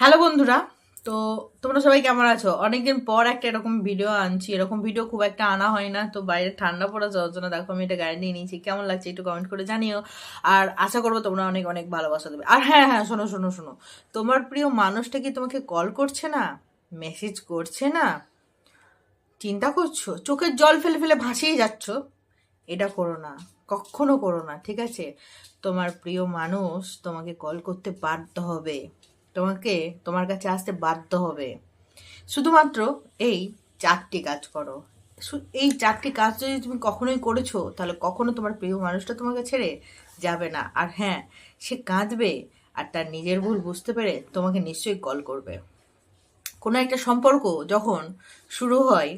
Hello বন্ধুরা, তো তোমরা সবাই কেমন আছো? অনেকদিন পর একটা এরকম ভিডিও আনছি। এরকম ভিডিও খুব একটা আনা হয় না, তো বাইরে ঠান্ডা পড়া যাওয়ার জন্য দেখো আমি এটা গাড়ি নিয়ে নিয়েছি। কেমন লাগছে একটু কমেন্ট করে জানিও। আর আশা করব তোমরা অনেক অনেক ভালোবাসা দেবে। আর হ্যাঁ হ্যাঁ শোনো শোনো শোনো। তোমার প্রিয় মানুষটা কি তোমাকে কল করছে না? মেসেজ করছে না? চিন্তা করছ? চোখের জল ফেলে ফেলে ভাসিয়ে যাচ্ছ? এটা করো না। কখনো করো না, ঠিক আছে? তোমার প্রিয় মানুষ তোমাকে কল করতে বাধ্য হবে। তোমাকে তোমার কাছে আসতে বাধ্য হবে। শুধুমাত্র এই চারটি কাজ করো। এই চারটি কাজ যদি তুমি কখনোই করেছ, তাহলে কখনো তোমার প্রিয় মানুষটা তোমাকে ছেড়ে যাবে না। আর হ্যাঁ সে কাঁদবে আর তার নিজের ভুল বুঝতে পেরে তোমাকে নিশ্চয়ই কল করবে। কোনো একটা সম্পর্ক যখন শুরু হয়,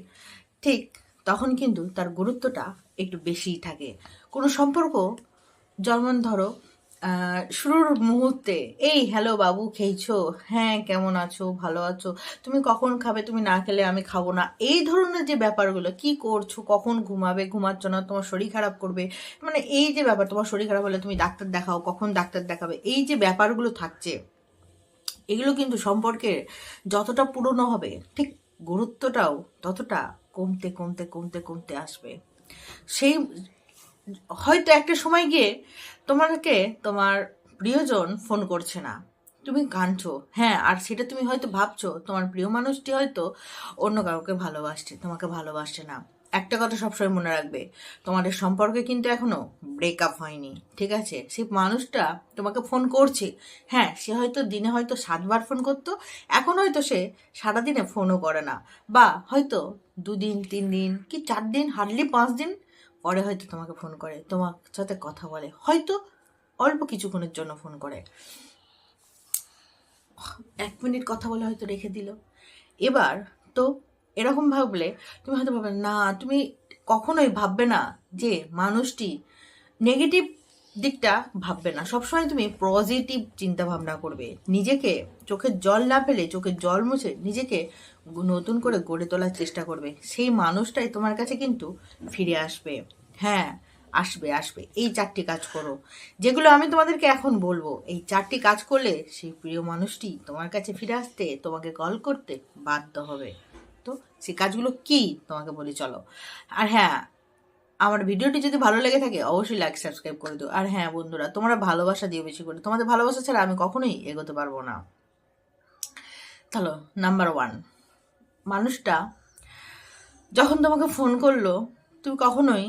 ঠিক তখন কিন্তু তার গুরুত্বটা একটু বেশিই থাকে। কোনো সম্পর্ক যেমন ধরো শুরুর মুহূর্তে, এই হ্যালো বাবু, খেয়েছো? হ্যাঁ কেমন আছো? ভালো আছো? তুমি কখন খাবে? তুমি না খেলে আমি খাব না। এই ধরনের যে ব্যাপারগুলো, কি করছ? কখন ঘুমাবে? ঘুমাচ্ছ না? তোমার শরীর খারাপ করবে? মানে এই যে ব্যাপার, তোমার শরীর খারাপ হলে তুমি ডাক্তার দেখাও, কখন ডাক্তার দেখাবে? এই যে ব্যাপারগুলো থাকছে, এগুলো কিন্তু সম্পর্কের যতটা পুরনো হবে, ঠিক গুরুত্বটাও ততটা কমতে কমতে কমতে কমতে আসবে। সেই হয়তো একটা সময় গিয়ে তোমাকে, তোমার প্রিয়জন ফোন করছে না। তুমি কাঁদছো হ্যাঁ আর সেটা তুমি হয়তো ভাবছ, তোমার প্রিয় মানুষটি হয়তো অন্য কাউকে ভালোবাসছে, তোমাকে ভালোবাসছে না। একটা কথা সবসময় মনে রাখবে, তোমাদের সম্পর্কে কিন্তু এখনও ব্রেকআপ হয়নি, ঠিক আছে? সেই মানুষটা তোমাকে ফোন করছে হ্যাঁ সে হয়তো দিনে হয়তো সাতবার ফোন করতো, এখন হয়তো সে সারাদিনে ফোনও করে না। বা হয়তো দুদিন তিন দিন কি চার দিন হার্ডলি পাঁচ দিন পরে হয়তো তোমাকে ফোন করে। তোমার সাথে কথা বলে। হয়তো অল্প কিছুক্ষণের জন্য ফোন করে। এক মিনিট কথা বলে হয়তো রেখে দিল। এবার তো এরকম ভাবলে তুমি হয়তো ভাববে, না, তুমি কখনোই ভাববে না যে মানুষটি নেগেটিভ দিকটা ভাববে না। সবসময় তুমি পজিটিভ চিন্তা ভাবনা করবে। নিজেকে চোখের জল না ফেলে চোখের জল মুছে নিজেকে নতুন করে গড়ে তোলার চেষ্টা করবে। সেই মানুষটাই তোমার কাছে কিন্তু ফিরে আসবে। হ্যাঁ আসবে আসবে। এই চারটি কাজ করো। যেগুলো আমি তোমাদেরকে এখন বলব, এই চারটি কাজ করলে সেই প্রিয় মানুষটি তোমার কাছে ফিরে আসতে, তোমাকে কল করতে বাধ্য হবে। তো সেই কাজগুলো কি? তোমাকে বলি, চলো। আর হ্যাঁ আমার ভিডিওটি যদি ভালো লেগে থাকে, অবশ্যই লাইক সাবস্ক্রাইব করে দিও। আর হ্যাঁ বন্ধুরা, তোমরা ভালোবাসা দিও বেশি করে। তোমাদের ভালোবাসা ছাড়া আমি কখনোই এগোতে পারব না। তাহলে নাম্বার ওয়ান মানুষটা যখন তোমাকে ফোন করল, তুমি কখনোই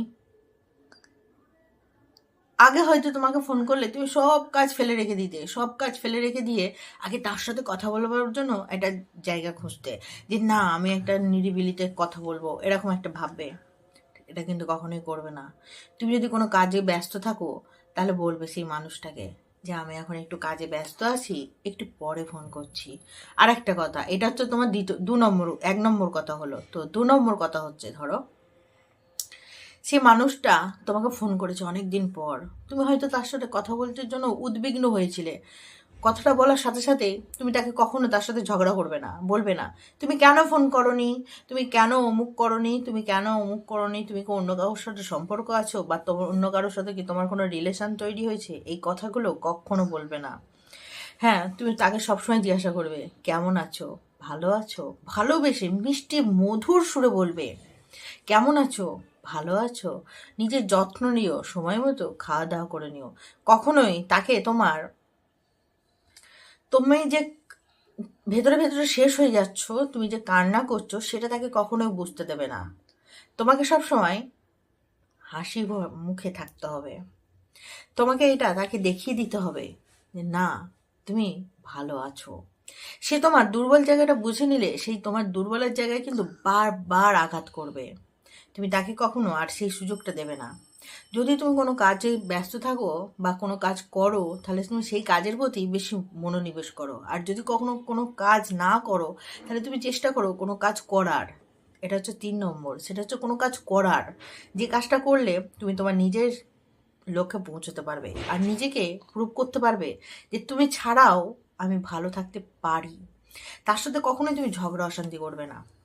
আগে হয়তো তোমাকে ফোন করলে তুমি সব কাজ ফেলে রেখে দিতে। সব কাজ ফেলে রেখে দিয়ে আগে তার সাথে কথা বলবার জন্য একটা জায়গা খুঁজতে যে, না, আমি একটা নিরিবিলিতে কথা বলব। এরকম একটা ভাববে। এটা কিন্তু কখনোই করবে না। তুমি যদি কোনো কাজে ব্যস্ত থাকো, তাহলে বলবে সেই মানুষটাকে যে, আমি এখন একটু কাজে ব্যস্ত আছি, একটু পরে ফোন করছি। আর একটা কথা, এটা হচ্ছে তোমার দ্বিতীয় দু নম্বর, এক নম্বর কথা হলো। তো দু নম্বর কথা হচ্ছে, ধরো, সে মানুষটা তোমাকে ফোন করেছে অনেক দিন পর। তুমি হয়তো তার সাথে কথা বলতে জন্য উদ্বিগ্ন হয়েছিলে। কথাটা বলার সাথে সাথে তুমি তাকে কখনো তার সাথে ঝগড়া করবে না, বলবে না। তুমি কেন ফোন করনি? তুমি কেন অমুক করনি? তুমি কেন অমুক করনি? তুমি কি অন্য কারোর সাথে সম্পর্ক আছো? বা তোমার অন্য কারোর সাথে কি তোমার কোনো রিলেশন তৈরি হয়েছে? এই কথাগুলো কখনো বলবে না। হ্যাঁ তুমি তাকে সবসময় জিজ্ঞাসা করবে, কেমন আছো? ভালো আছো? ভালোবেসে মিষ্টি মধুর সুরে বলবে, কেমন আছো? ভালো আছো? নিজের যত্ন নিও, সময় মতো খাওয়া দাওয়া করে নিও। কখনোই তাকে তোমার তুমি যে ভেতরে ভেতরে শেষ হয়ে যাচ্ছ, তুমি যে কান্না করছ, সেটা তাকে কখনোই বুঝতে দেবে না। তোমাকে সব সময় হাসি মুখে থাকতে হবে। তোমাকে এটা তাকে দেখিয়ে দিতে হবে যে, না, তুমি ভালো আছো। সে তোমার দুর্বল জায়গাটা বুঝে নিলে, সেই তোমার দুর্বলের জায়গায় কিন্তু বারবার আঘাত করবে। তুমি তাকে কখনো আর সেই সুযোগটা দেবে না। যদি তুমি কোনো কাজে ব্যস্ত থাকো বা কোনো কাজ করো, তাহলে তুমি সেই কাজের প্রতি বেশি মনোনিবেশ করো। আর যদি কখনো কোনো কাজ না করো, তাহলে তুমি চেষ্টা করো কোনো কাজ করার। এটা হচ্ছে তিন নম্বর। সেটা হচ্ছে কোনো কাজ করার। যে কাজটা করলে তুমি তোমার নিজের লক্ষ্যে পৌঁছতে পারবে আর নিজেকে প্রুভ করতে পারবে যে তুমি ছাড়াও আমি ভালো থাকতে পারি। তার সাথে কখনোই তুমি ঝগড়া, অশান্তি করবে না।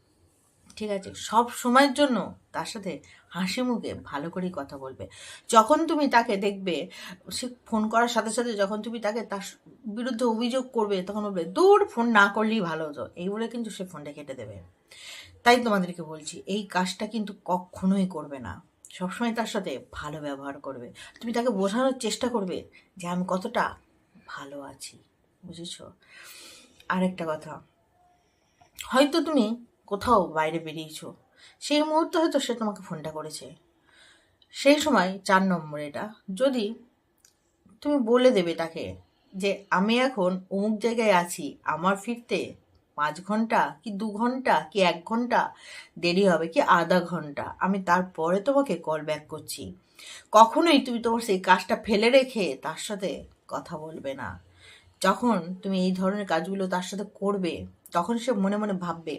ঠিক আছে? সব সময়ের জন্য তার সাথে হাসি মুখে ভালো করেই কথা বলবে। যখন তুমি তাকে দেখবে, সে ফোন করার সাথে সাথে যখন তুমি তাকে তার বিরুদ্ধে অভিযোগ করবে, তখন বলবে, দূর ফোন না করলেই ভালো হতো। এই বলে কিন্তু সে ফোনটা কেটে দেবে। তাই তোমাদেরকে বলছি, এই কাজটা কিন্তু কখনোই করবে না। সবসময় তার সাথে ভালো ব্যবহার করবে। তুমি তাকে বোঝানোর চেষ্টা করবে যে, আমি কতটা ভালো আছি। বুঝেছ? আরেকটা কথা, হয়তো তুমি কোথাও বাইরে বেরিয়েছো? সেই মুহূর্তে হয়তো সে তোমাকে ফোনটা করেছে। সেই সময় চার নম্বর এটা। যদি তুমি বলে দেবে তাকে যে, আমি এখন অমুক জায়গায় আছি, আমার ফিরতে পাঁচ ঘণ্টা কি দু ঘণ্টা কি এক ঘণ্টা দেরি হবে কি আধা ঘণ্টা? আমি তারপরে তোমাকে কল ব্যাক করছি। কখনোই তুমি তোমার সেই কাজটা ফেলে রেখে তার সাথে কথা বলবে না। যখন তুমি এই ধরনের কাজগুলো তার সাথে করবে, তখন সে মনে মনে ভাববে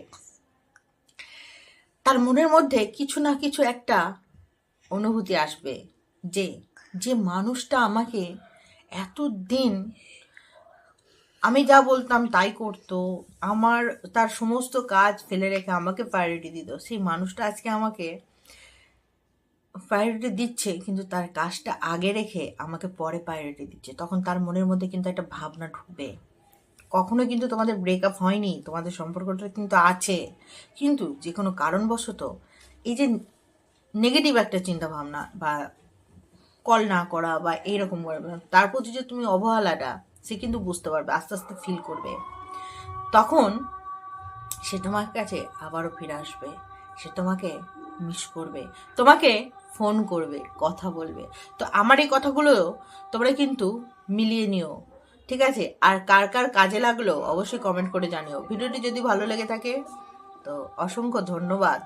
তার মনের মধ্যে কিছু না কিছু একটা অনুভূতি আসবে যে যে মানুষটা আমাকে এত দিন আমি যা বলতাম তাই করতো, আমার তার সমস্ত কাজ ফেলে রেখে আমাকে প্রায়োরিটি দিত, সেই মানুষটা আজকে আমাকে প্রায়োরিটি দিচ্ছে, কিন্তু তার কাজটা আগে রেখে আমাকে পরে প্রায়োরিটি দিচ্ছে। তখন তার মনের মধ্যে কিন্তু একটা ভাবনা ঢুকবে। কখনো কিন্তু তোমাদের ব্রেকআপ হয়নি, তোমাদের সম্পর্কটা কিন্তু আছে। কিন্তু যে কোনো কারণবশত এই যে নেগেটিভ একটা চিন্তা ভাবনা বা কল না করা বা এইরকম করবে তার প্রতি যে তুমি অবহেলাটা, সে কিন্তু বুঝতে পারবে, আস্তে আস্তে ফিল করবে। তখন সে তোমার কাছে আবারও ফিরে আসবে, সে তোমাকে মিস করবে, তোমাকে ফোন করবে, কথা বলবে। তো আমার এই কথাগুলো তোমরা কিন্তু মিলিয়ে নিও। ঠিক আছে? আর কার কার কাজে লাগল অবশ্যই কমেন্ট করে জানিও। ভিডিওটি যদি ভালো লেগে থাকে, তো অসংখ্য ধন্যবাদ।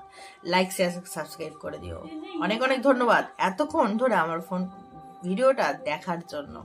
লাইক শেয়ার সাবস্ক্রাইব করে দিও। অনেক অনেক ধন্যবাদ এতক্ষণ ধরে আমার ফোন ভিডিওটা দেখার জন্য।